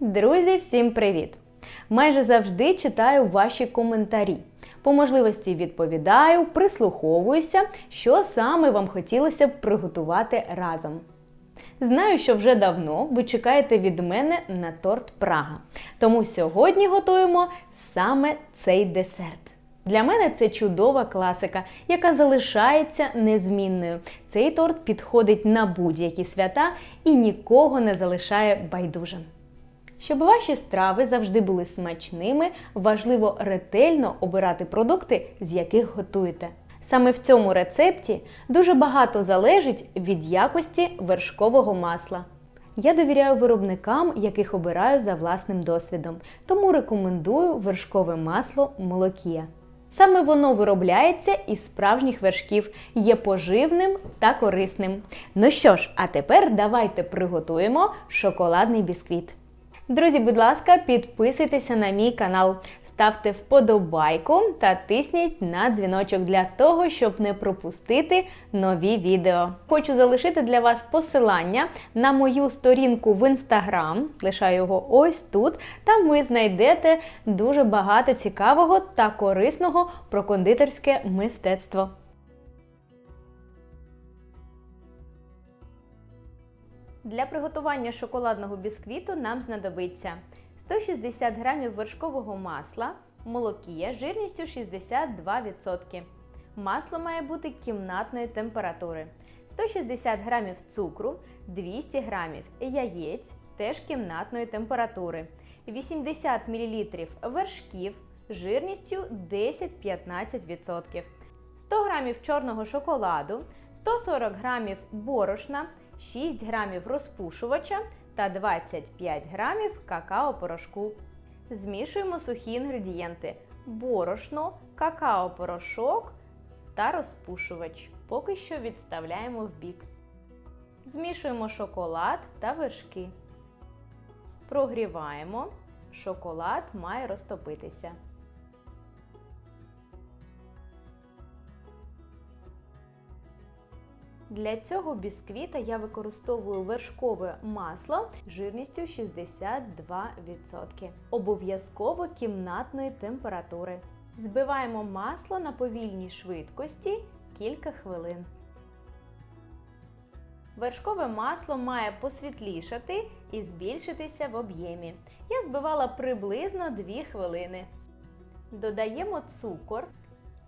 Друзі, всім привіт! Майже завжди читаю ваші коментарі. По можливості відповідаю, прислуховуюся, що саме вам хотілося б приготувати разом. Знаю, що вже давно ви чекаєте від мене на торт Прага. Тому сьогодні готуємо саме цей десерт. Для мене це чудова класика, яка залишається незмінною. Цей торт підходить на будь-які свята і нікого не залишає байдужим. Щоб ваші страви завжди були смачними, важливо ретельно обирати продукти, з яких готуєте. Саме в цьому рецепті дуже багато залежить від якості вершкового масла. Я довіряю виробникам, яких обираю за власним досвідом, тому рекомендую вершкове масло Молокія. Саме воно виробляється із справжніх вершків, є поживним та корисним. Ну що ж, а тепер давайте приготуємо шоколадний бісквіт. Друзі, будь ласка, підписуйтеся на мій канал, ставте вподобайку та тисніть на дзвіночок для того, щоб не пропустити нові відео. Хочу залишити для вас посилання на мою сторінку в інстаграм. Лишаю його ось тут. Там ви знайдете дуже багато цікавого та корисного про кондитерське мистецтво. Для приготування шоколадного бісквіту нам знадобиться 160 г вершкового масла, молокія жирністю 62%. Масло має бути кімнатної температури. 160 г цукру, 200 г яєць теж кімнатної температури, 80 мл вершків жирністю 10-15%, 100 г чорного шоколаду, 140 г борошна, 6 грамів розпушувача та 25 грамів какао-порошку. Змішуємо сухі інгредієнти: борошно, какао-порошок та розпушувач. Поки що відставляємо в бік. Змішуємо шоколад та вершки. Прогріваємо. Шоколад має розтопитися. Для цього бісквіта я використовую вершкове масло жирністю 62%. Обов'язково кімнатної температури. Збиваємо масло на повільній швидкості кілька хвилин. Вершкове масло має посвітлішати і збільшитися в об'ємі. Я збивала приблизно 2 хвилини. Додаємо цукор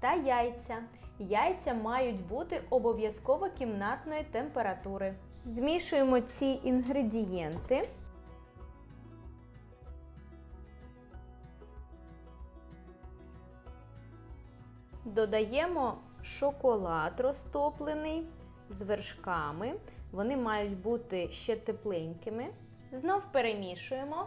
та яйця. Яйця мають бути обов'язково кімнатної температури. Змішуємо ці інгредієнти. Додаємо шоколад розтоплений з вершками. Вони мають бути ще тепленькими. Знов перемішуємо.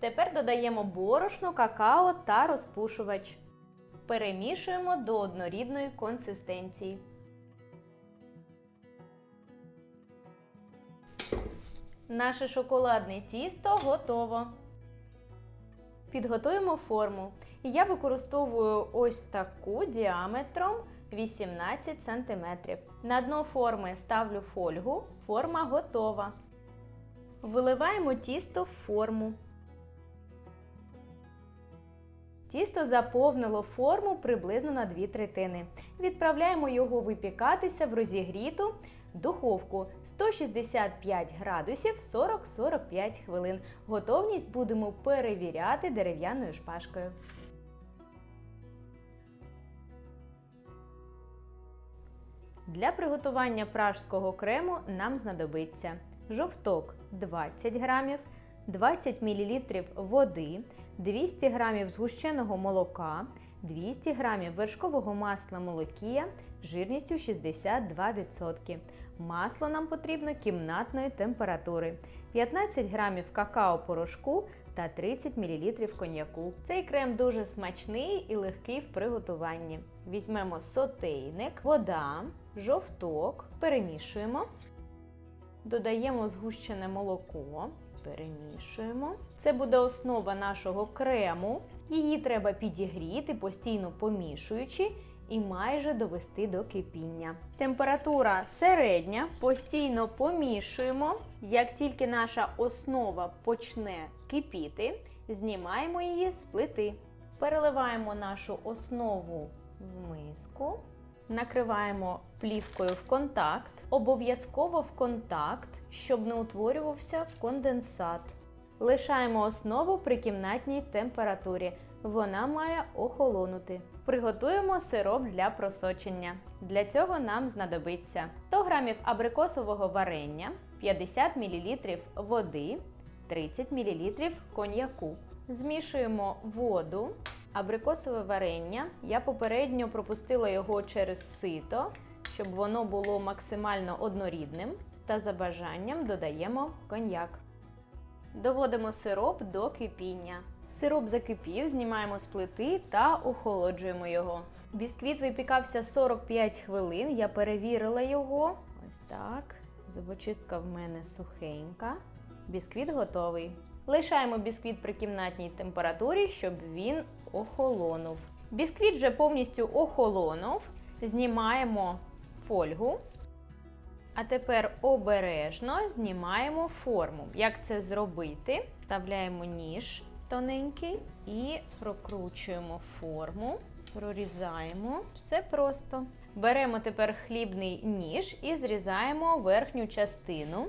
Тепер додаємо борошно, какао та розпушувач. Перемішуємо до однорідної консистенції. Наше шоколадне тісто готово. Підготуємо форму. Я використовую ось таку діаметром 18 см. На дно форми ставлю фольгу. Форма готова. Виливаємо тісто в форму. Тісто заповнило форму приблизно на 2 третини. Відправляємо його випікатися в розігріту духовку 165 градусів 40-45 хвилин. Готовність будемо перевіряти дерев'яною шпажкою. Для приготування пражського крему нам знадобиться жовток 20 грамів, 20 мл води, 200 г згущеного молока, 200 г вершкового масла молокія жирністю 62%. Масло нам потрібно кімнатної температури, 15 г какао-порошку та 30 мл коньяку. Цей крем дуже смачний і легкий в приготуванні. Візьмемо сотейник, вода, жовток, перемішуємо, додаємо згущене молоко. Перемішуємо. Це буде основа нашого крему. Її треба підігріти, постійно помішуючи, і майже довести до кипіння. Температура середня, постійно помішуємо. Як тільки наша основа почне кипіти, знімаємо її з плити. Переливаємо нашу основу в миску. Накриваємо плівкою в контакт, обов'язково в контакт, щоб не утворювався конденсат. Лишаємо основу при кімнатній температурі. Вона має охолонути. Приготуємо сироп для просочення. Для цього нам знадобиться 100 г абрикосового варення, 50 мл води, 30 мл коньяку. Змішуємо воду, абрикосове варення. Я попередньо пропустила його через сито, щоб воно було максимально однорідним. Та за бажанням додаємо коньяк. Доводимо сироп до кипіння. Сироп закипів, знімаємо з плити та охолоджуємо його. Бісквіт випікався 45 хвилин. Я перевірила його. Ось так. Зубочистка в мене сухенька. Бісквіт готовий. Лишаємо бісквіт при кімнатній температурі, щоб він охолонув. Бісквіт вже повністю охолонув. Знімаємо фольгу. А тепер обережно знімаємо форму. Як це зробити? Вставляємо ніж тоненький і прокручуємо форму, прорізаємо. Все просто. Беремо тепер хлібний ніж і зрізаємо верхню частину.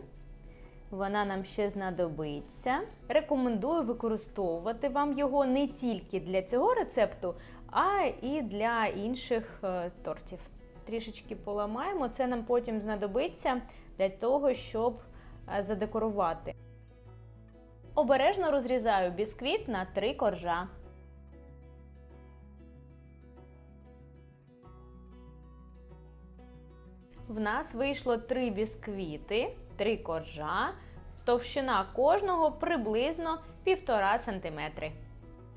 Вона нам ще знадобиться. Рекомендую використовувати вам його не тільки для цього рецепту, а і для інших е, тортів. Трішечки поламаємо, це нам потім знадобиться для того, щоб е, задекорувати. Обережно розрізаю бісквіт на три коржа. В нас вийшло три бісквіти, три коржа. Товщина кожного приблизно 1,5 см.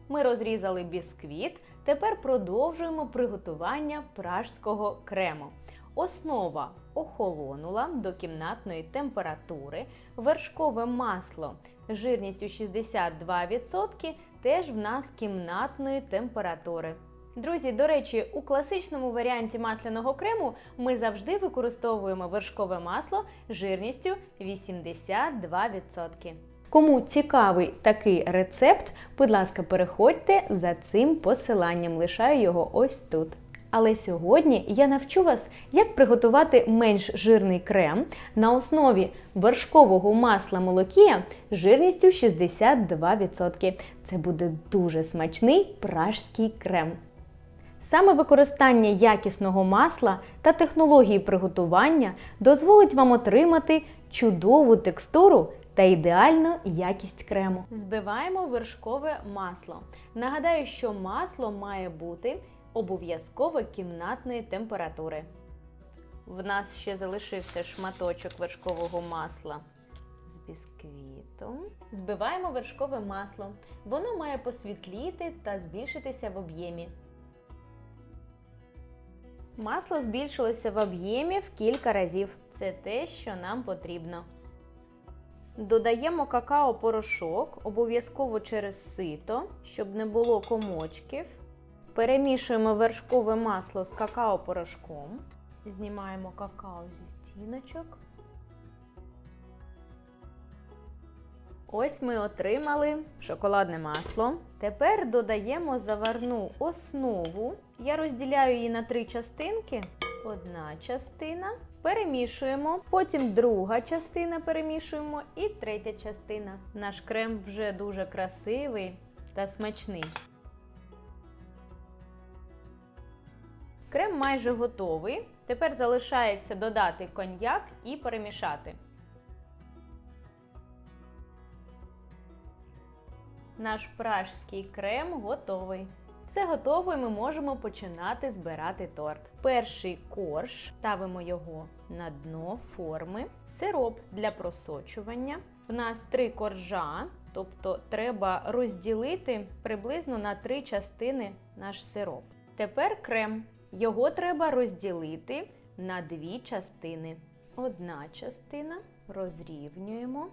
Ми розрізали бісквіт. Тепер продовжуємо приготування пражського крему. Основа охолонула до кімнатної температури. Вершкове масло жирністю 62% теж в нас кімнатної температури. Друзі, до речі, у класичному варіанті масляного крему ми завжди використовуємо вершкове масло жирністю 82%. Кому цікавий такий рецепт, будь ласка, переходьте за цим посиланням, лишаю його ось тут. Але сьогодні я навчу вас, як приготувати менш жирний крем на основі вершкового масла молокія жирністю 62%. Це буде дуже смачний пражський крем. Саме використання якісного масла та технології приготування дозволить вам отримати чудову текстуру та ідеальну якість крему. Збиваємо вершкове масло. Нагадаю, що масло має бути обов'язково кімнатної температури. В нас ще залишився шматочок вершкового масла з бісквітом. Збиваємо вершкове масло. Воно має посвітліти та збільшитися в об'ємі. Масло збільшилося в об'ємі в кілька разів. Це те, що нам потрібно. Додаємо какао-порошок, обов'язково через сито, щоб не було комочків. Перемішуємо вершкове масло з какао-порошком. Знімаємо какао зі стіночок. Ось ми отримали шоколадне масло. Тепер додаємо заварну основу. Я розділяю її на три частинки. Одна частина. Перемішуємо, потім друга частина перемішуємо і третя частина. Наш крем вже дуже красивий та смачний. Крем майже готовий. Тепер залишається додати коньяк і перемішати. Наш пражський крем готовий. Все готово і ми можемо починати збирати торт. Перший корж ставимо його на дно форми, сироп для просочування. У нас три коржа, тобто треба розділити приблизно на три частини наш сироп. Тепер крем. Його треба розділити на дві частини. Одна частина розрівнюємо.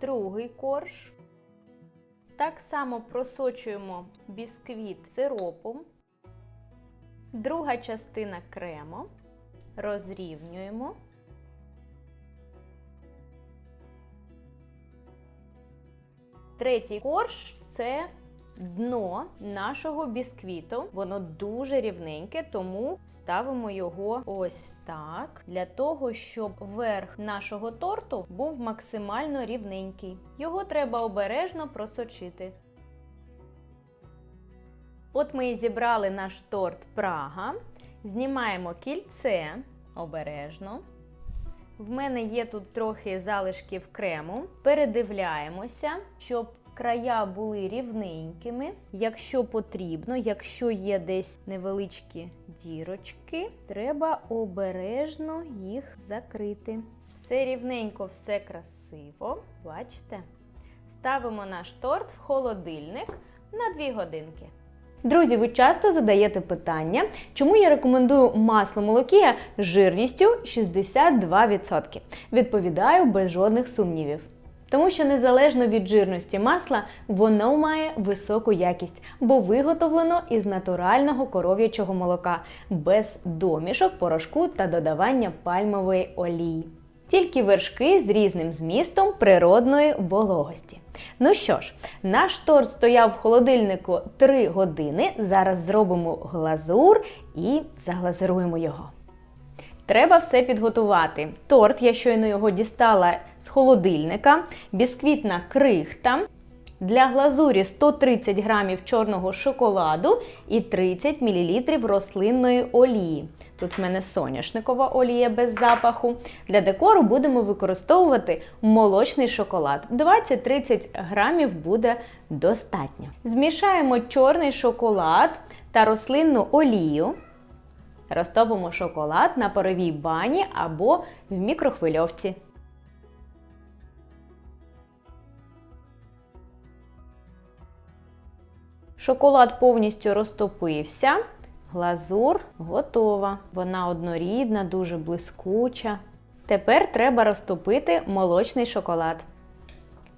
Другий корж. Так само просочуємо бісквіт сиропом. Друга частина крему. Розрівнюємо. Третій корж це дно нашого бісквіту. Воно дуже рівненьке, тому ставимо його ось так, для того, щоб верх нашого торту був максимально рівненький. Його треба обережно просочити. От ми і зібрали наш торт Прага. Знімаємо кільце обережно. В мене є тут трохи залишків крему. Передивляємося, щоб края були рівненькими. Якщо потрібно, якщо є десь невеличкі дірочки, треба обережно їх закрити. Все рівненько, все красиво. Бачите? Ставимо наш торт в холодильник на 2 годинки. Друзі, ви часто задаєте питання, чому я рекомендую масло молокія жирністю 62%. Відповідаю без жодних сумнівів. Тому що незалежно від жирності масла, воно має високу якість, бо виготовлено із натурального коров'ячого молока, без домішок, порошку та додавання пальмової олії. Тільки вершки з різним змістом природної вологості. Ну що ж, наш торт стояв в холодильнику 3 години. Зараз зробимо глазур і заглазируємо його. Треба все підготувати. Торт, я щойно його дістала з холодильника, бісквітна крихта. Для глазурі 130 грамів чорного шоколаду і 30 мл рослинної олії. Тут в мене соняшникова олія без запаху. Для декору будемо використовувати молочний шоколад. 20-30 грамів буде достатньо. Змішаємо чорний шоколад та рослинну олію. Розтопимо шоколад на паровій бані або в мікрохвильовці. Шоколад повністю розтопився. Глазур готова. Вона однорідна, дуже блискуча. Тепер треба розтопити молочний шоколад.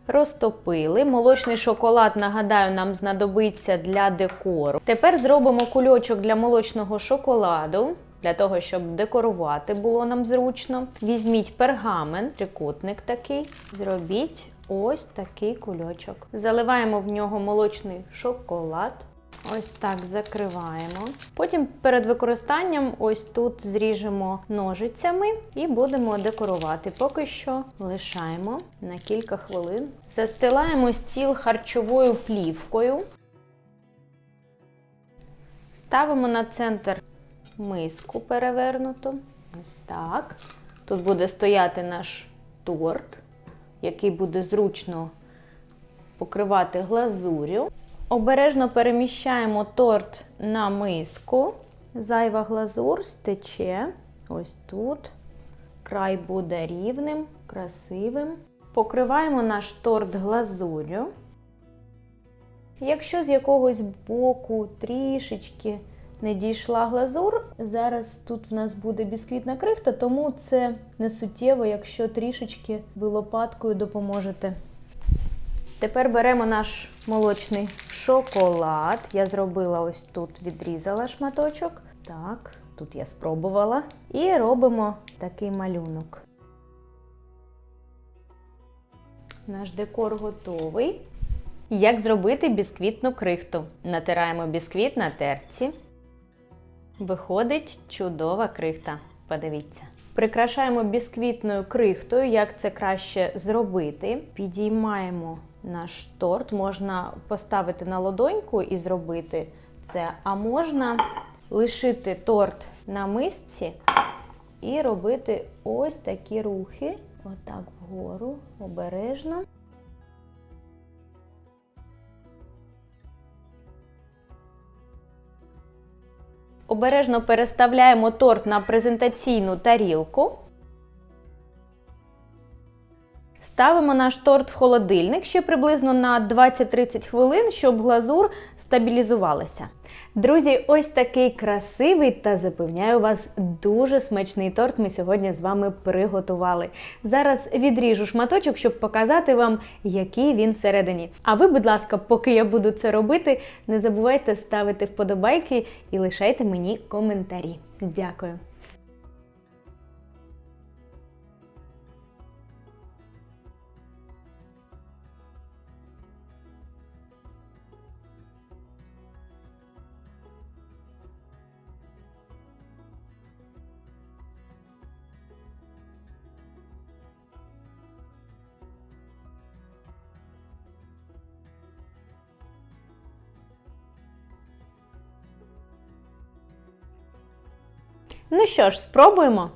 Розтопили. Молочний шоколад, нагадаю, нам знадобиться для декору. Тепер зробимо кульочок для молочного шоколаду. Для того, щоб декорувати було нам зручно. Візьміть пергамент, трикутник такий, зробіть ось такий кульочок. Заливаємо в нього молочний шоколад. Ось так закриваємо. Потім перед використанням ось тут зріжемо ножицями і будемо декорувати. Поки що лишаємо на кілька хвилин. Застилаємо стіл харчовою плівкою. Ставимо на центр миску перевернуту. Ось так. Тут буде стояти наш торт, який буде зручно покривати глазурю. Обережно переміщаємо торт на миску. Зайва глазур стече ось тут. Край буде рівним, красивим. Покриваємо наш торт глазурю. Якщо з якогось боку трішечки не дійшла глазур, зараз тут в нас буде бісквітна крихта, тому це не суттєво, якщо трішечки ви лопаткою допоможете. Тепер беремо наш молочний шоколад. Я зробила ось тут, відрізала шматочок. Так, тут я спробувала. І робимо такий малюнок. Наш декор готовий. Як зробити бісквітну крихту? Натираємо бісквіт на терці. Виходить чудова крихта. Подивіться. Прикрашаємо бісквітною крихтою, як це краще зробити. Підіймаємо наш торт. Можна поставити на ладоньку і зробити це, а можна лишити торт на мисці і робити ось такі рухи. Отак вгору, обережно. Обережно переставляємо торт на презентаційну тарілку. Ставимо наш торт в холодильник ще приблизно на 20-30 хвилин, щоб глазур стабілізувалася. Друзі, ось такий красивий та запевняю вас дуже смачний торт ми сьогодні з вами приготували. Зараз відріжу шматочок, щоб показати вам, який він всередині. А ви, будь ласка, поки я буду це робити, не забувайте ставити вподобайки і лишайте мені коментарі. Дякую. Ну що ж, спробуємо.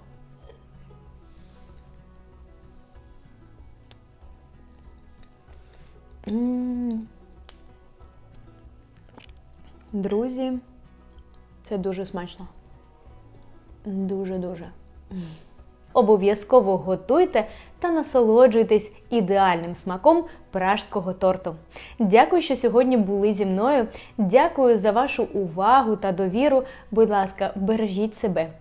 Друзі, це дуже смачно. Дуже-дуже. Обов'язково готуйте та насолоджуйтесь ідеальним смаком пражського торту. Дякую, що сьогодні були зі мною. Дякую за вашу увагу та довіру. Будь ласка, бережіть себе